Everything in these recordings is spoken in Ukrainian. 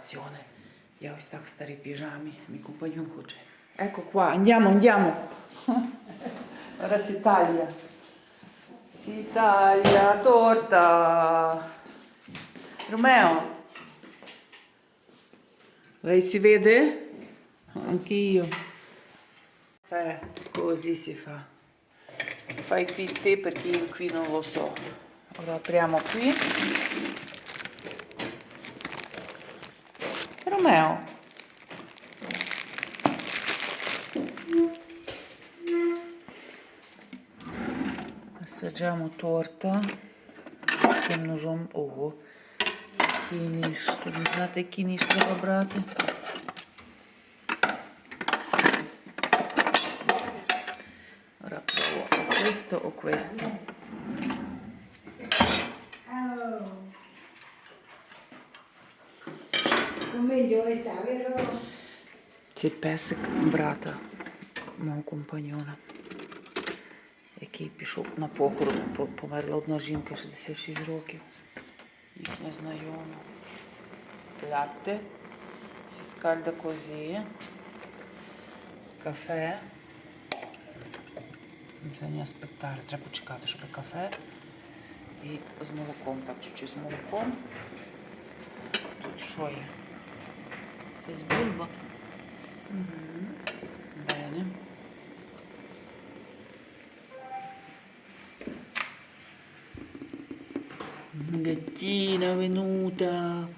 stazione. Io stavo stare in pigiami, mi compagno un cuce. Ecco qua, andiamo, andiamo. Ora si taglia. Si taglia torta. Romeo. Lei si vede? Anch'io. Eh, così si fa. Fai qui te perché io qui non lo so. Ora apriamo qui. Romeo. Assaggiamo torta con ножом. Ого. Який ніж. Тут не знати, який ніж треба брати. Ora provo o questo o questo. Це песик брата мого компаньона, який пішов на похорон. Померла одна жінка 66 років. Їхня знайома. Латте. Scalda così. Кафе. Bisogna aspettare, треба почекати, щоб кафе. І з молоком, так, чуть-чуть з молоком. Тут що є? e sbulbo. Mm -hmm. Bene. Gattina venuta.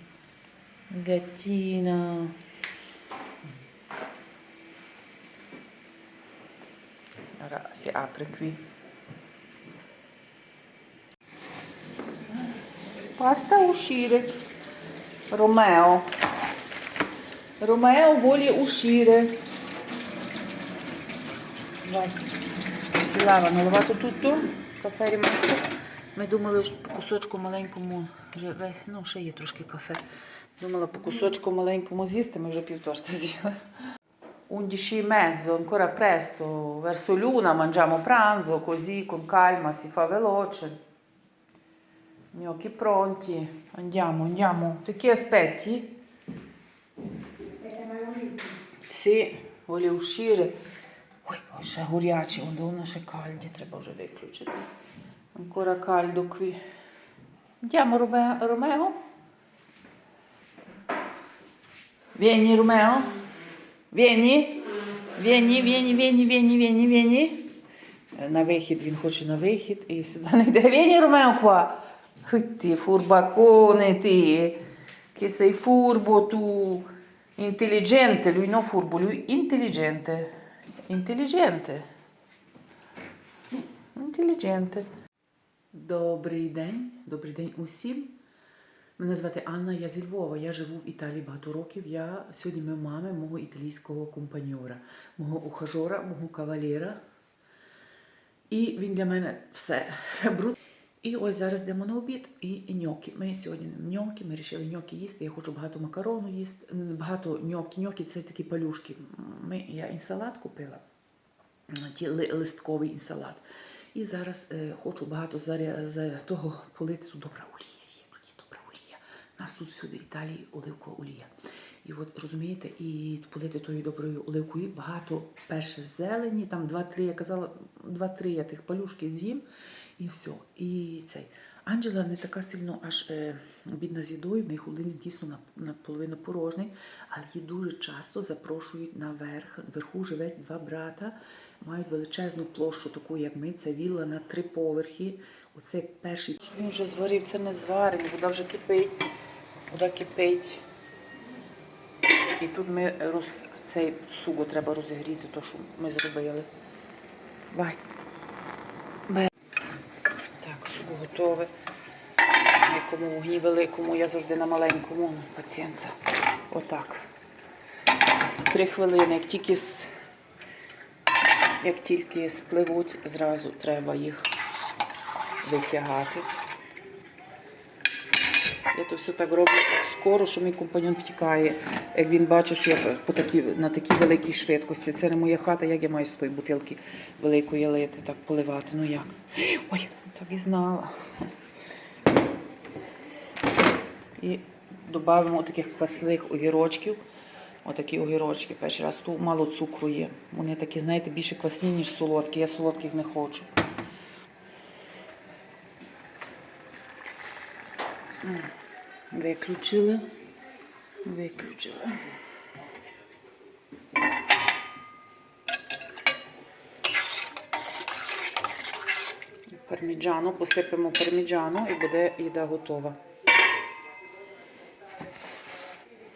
Gattina. Ora si apre qui. Basta uscire. Romeo. Uscire. Vai. Si lava, наливати tutto. Кафе rimasta. Ми думали, що по кусочку маленькому, вже ну, ще є трошки кафе. Думала по кусочку маленькому з'їсти, ми вже півторта з'їли. 11 e mezzo, ancora presto, verso l'una mangiamo pranzo, così con calma si fa veloce. Gnocchi pronti, andiamo, andiamo. Che aspetti? Aspetta, ma non mi... Vuole uscire. Ой, ой, ще горяче, воно ще кальді, треба вже виключити. Ancora caldo qui. Andiamo Rome- Romeo? Vieni Romeo? Vieni? Vieni, vieni, vieni, vieni, vieni, vieni. Е, На вихід, він хоче на вихід і сюди не йде. Vieni Romeo qua. Ти фурбаконе ти. Che sei furbo tu. Intelligente, lui non furbo, lui intelligente. Intelligente. Intelligente. Добрий день, добрий день усім. Мене звати Анна, я зі Львова. Я живу в Італії багато років. Я сьогодні ми мами мого італійського компаньора, мого ухажора, мого кавалера. І він для мене все. Бруд. І ось зараз йдемо на обід і ньокі. Ми сьогодні ньокі, ми вирішили ньокі їсти. Я хочу багато макарону їсти, багато ньокі. Ньокі це такі палюшки. Ми, я інсалат купила, ті листковий інсалат. І зараз е, хочу багато заря, за того полити. Тут добра олія є, тут є добра олія. У нас тут всюди Італії оливкова олія. І от розумієте, і полити тою доброю оливкою багато перше зелені, там два-три, я казала, два-три я тих палюшки з'їм, і все. І цей. Анджела не така сильно аж е, бідна з їдою, в неї холодильник дійсно на- наполовину порожній, але її дуже часто запрошують наверх. Вверху живе два брата, мають величезну площу, таку як ми. Це вілла на три поверхи. Оце перший. Він вже зварив, це не зварений, вода вже кипить. Вода кипить. І тут ми роз... цей суго треба розігріти, то що ми зробили. Бай. Бай. Так, суго готове. Якому вогні великому, я завжди на маленькому, пацієнца. Отак. Три хвилини, як тільки с... як тільки спливуть, зразу треба їх витягати. То все так роблю скоро, що мій компаньон втікає. Як він бачить, що я по такі, на такій великій швидкості. Це не моя хата, як я маю з тої бутилки великої лити, так поливати. Ну як? Ой, так і знала. І додамо таких квасних огірочків. Отакі огірочки. Перший раз тут мало цукру є. Вони такі, знаєте, більше квасні, ніж солодкі. Я солодких не хочу. М, Виключили. Виключили. Парміджану, посипемо парміджану і буде їда готова.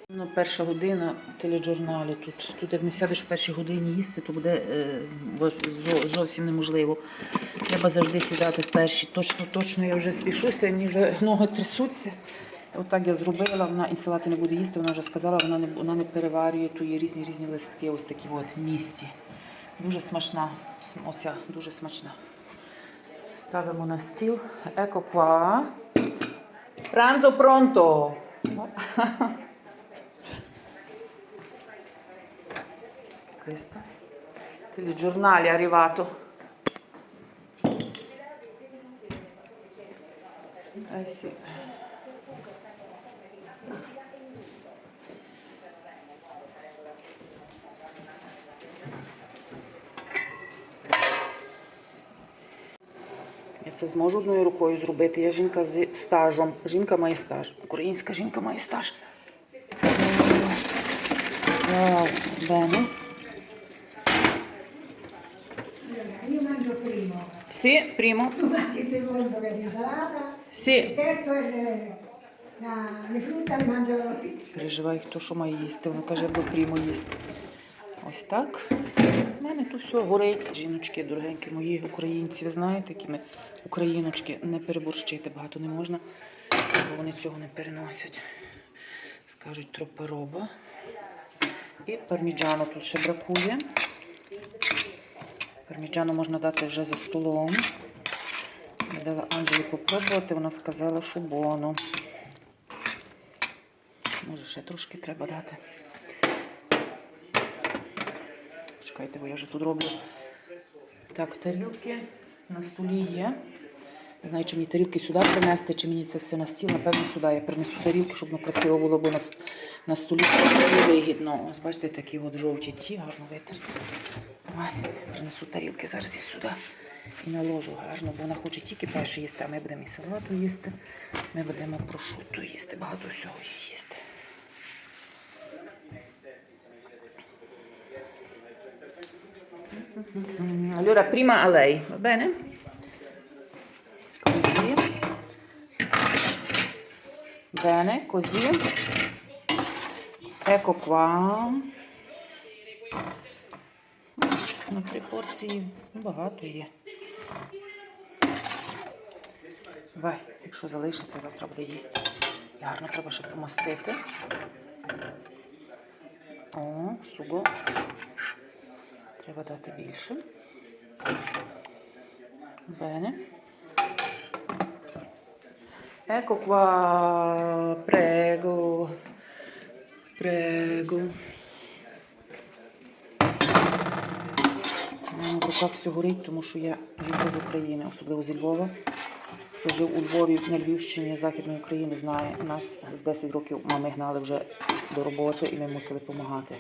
Ну, перша година теледжурналі тут. Тут як не сядеш в першій годині їсти, то буде е, зовсім неможливо. Треба завжди сідати в першій. Точно, точно я вже спішуся, мені вже ноги трясуться. Отак я зробила, вона і не буде їсти, вона вже сказала, вона не, вона не переварює, то є різні різні листки, ось такі от місті. Дуже смачна. Оця дуже смачна. Ставимо на стіл. Еко qua. Pranzo pronto. Questo. È arrivato. Eh sì. Я це зможу одною рукою зробити. Я жінка зі стажем. Жінка має стаж. Українська жінка має стаж. Primo, Sì, primo. tu mangi il secondo che è l'insalata, il terzo è le, la- le frutta le mangio all'inizio. Переживай, хто що має їсти. Вона каже, я буду прямо їсти. Ось так. Мене тут все горить. Жіночки, дорогенькі мої українці, ви знаєте, які ми україночки не переборщити багато не можна, бо вони цього не переносять. Скажуть тропироба. І парміджану тут ще бракує. Парміджану можна дати вже за столом. Я дала Анжелі попробувати, вона сказала, що боно. Може, ще трошки треба дати. Чекайте, бо я вже тут роблю. Так, тарілки на столі є. Не знаю, чи мені тарілки сюди принести, чи мені це все на стіл. Напевно, сюди я принесу тарілки, щоб воно красиво було, бо на, столі це вигідно. Ось бачите, такі от жовті ті, гарно витерті. Давай, принесу тарілки, зараз я сюди і наложу гарно, бо вона хоче тільки перше їсти, а ми будемо і салату їсти. Ми будемо прошутто їсти, багато всього їсти. Allora, prima a lei, va bene? Così. Bene, così. Ecco qua. На три порції багато є. Давай, якщо залишиться, завтра буде їсти. І гарно треба ще помастити. О, суго. Треба дати більше. Bene. Ecco qua, prego. Prego. В руках все горить, тому що я жінка з України, особливо зі Львова. Хто жив у Львові на Львівщині Західної України, знає, нас з 10 років мами гнали вже до роботи і ми мусили допомагати.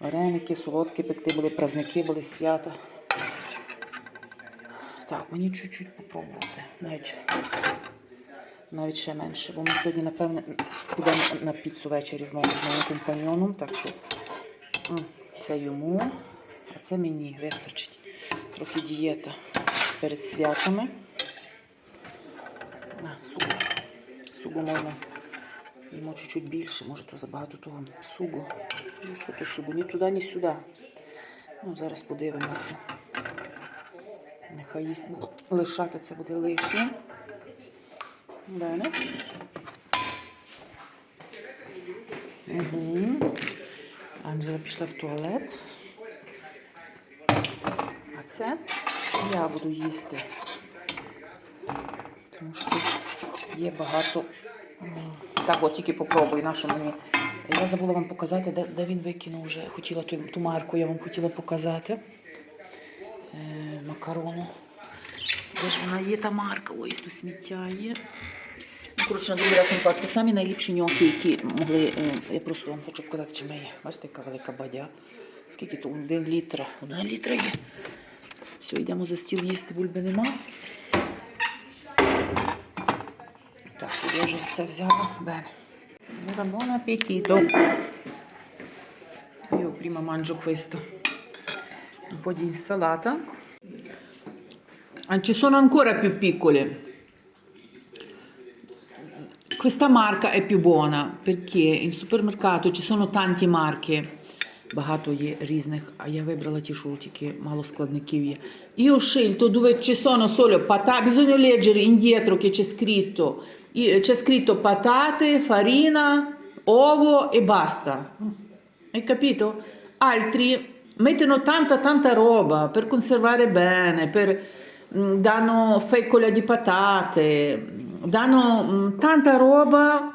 Вареники, солодкі пекти були, праздники були, свята. Так, мені чуть-чуть попробувати. Навіть, навіть ще менше. Бо ми сьогодні, напевне, підемо на піцу ввечері з моїм, компаньйоном. Так що це йому, а це мені вистачить. Трохи дієта перед святами. Сугу. Сугу можна. Їмо чуть-чуть більше, може то забагато того сугу. Ну, що то сугу? Ні туди, ні сюди. Ну, зараз подивимося. Нехай їсть. Лишати це буде лишнє. Далі. Угу. Анджела пішла в туалет. А це я буду їсти. Тому що є багато. Так, от тільки попробуй, нашу мені. Я забула вам показати, де, де він викинув вже. Хотіла ту, ту марку, я вам хотіла показати. Е, макарону. Де ж вона є та марка? Ой, тут сміття є. коротше, на другий раз не так. Це самі найліпші ньоки, які могли. е, Я просто вам хочу показати, чи ми є. Бачите, яка велика бадя. Скільки тут? Один літра. Одна літра є. Все, йдемо за стіл їсти, бульби нема. Так, я вже все взяла. Bene. Buon appetito. Io prima mangio questo. Un po' di insalata. Ah, ci sono ancora più piccole. Questa marca è più buona perché in supermercato ci sono tanti marche, багато є різних, а я вибрала ті, що тільки мало складників є. Io ho scelto dove ci sono solo patate, bisogna leggere indietro che c'è scritto, c'è scritto patate, farina, ovo e basta. Hai capito? Altri mettono tanta tanta roba per conservare bene, per, mm, danno fecola di patate, danno mm, tanta roba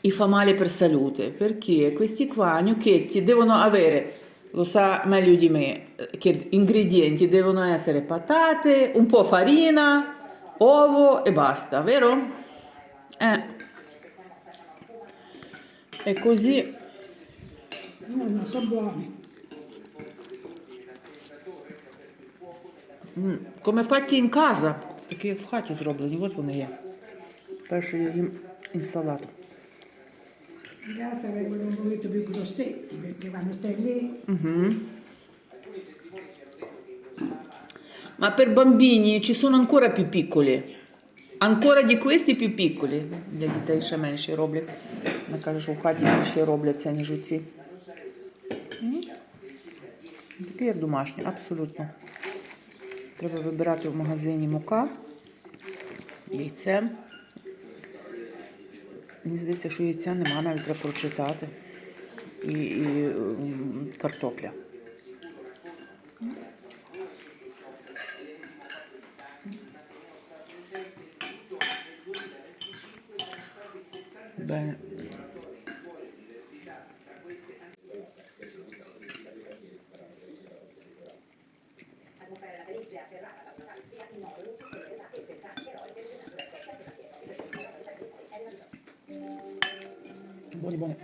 e fa male per salute, perché questi qua gnocchetti devono avere, lo sa meglio di me, eh, che ingredienti devono essere patate, un po' farina, ovo e basta, vero? Eh. E così No, no, sono buoni. М, Come fatti in casa, такі як в хаті зроблені, ось вони є. Перше я їм інсалат. In casa vengono un più grossetti perché quando stai lì Ma per bambini ci sono ancora più piccoli. Ancora di questi più piccoli. Для дітей ще менші роблять. Вона каже, що в хаті більше робляться, ніж у ці. Такі як домашні, абсолютно. Треба вибирати в магазині мука, яйце. Мені здається, що яйця нема, навіть треба прочитати. І, і картопля. Bene. Buoni, buoni.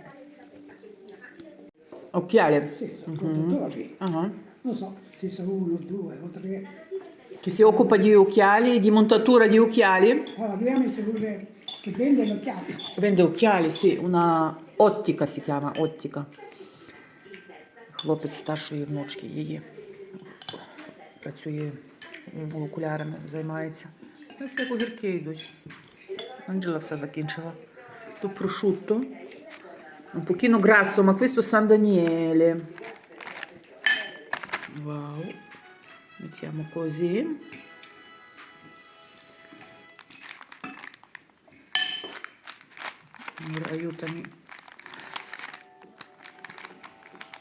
Occhiale. sì, sono conduttori. Ah. Non so se sono uno, due o tre. Che si occupa di occhiali, di montatura di occhiali. Allora, abbiamo messo pure che vende gli occhiali. Vende occhiali, sì, una оттика si chiama, оттика. Хлопець старшої внучки її. Працює м, окулярами, займається. Анджела все закінчила. Тут prosciutto. Un pochino grasso, ma questo San Daniele. Così. Amore, aiutami.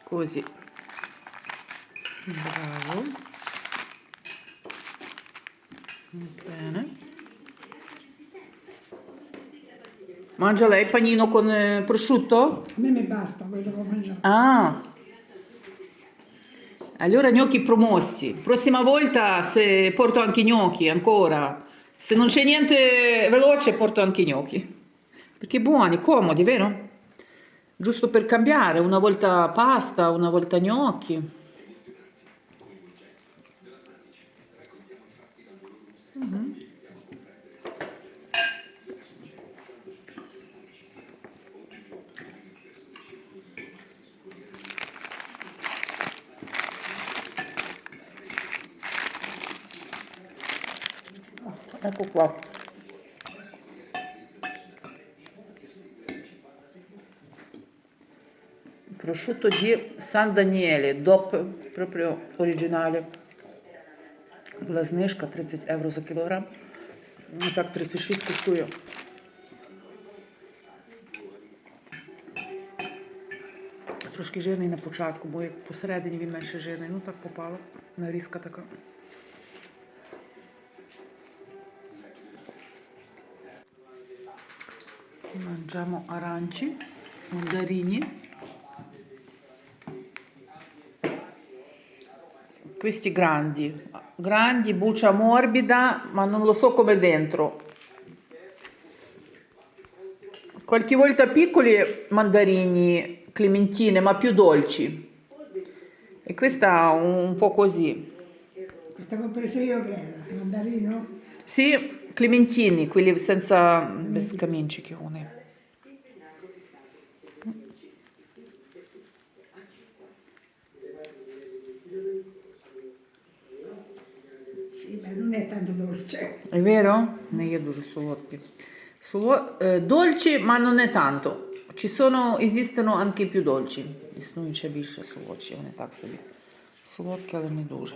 Così. Bravo. Bene. Mangia lei panino con eh, prosciutto? A me mi basta quello che ho mangiato. Ah. Allora gnocchi promossi. Prossima volta se porto anche gnocchi ancora. Se non c'è niente veloce porto anche gnocchi. Perché buoni, comodi, vero? Giusto per cambiare, una volta pasta, una volta gnocchi. Mhm. Ecco qua. Di San Daniele, DOP, proprio originale. Була знижка 30 євро за кілограм. Ну так 36 коштує. Трошки жирний на початку, бо як посередині він менше жирний. Ну так попало. Нарізка така. Mangiamo aranci, mandarini. questi grandi, grandi, buccia morbida, ma non lo so come dentro. Qualche volta piccoli mandarini, clementine, ma più dolci. E questa un po' così. Questa che ho preso io che era? Mandarino? Sì, clementini, quelli senza bescamincicchione. Vero? Не є дуже солодкі. Соло... е, Dolci, ma non è tanto. Ci sono, esistono anche più dolci. Існують ще більше солодші, вони так собі. Солодкі, але не дуже.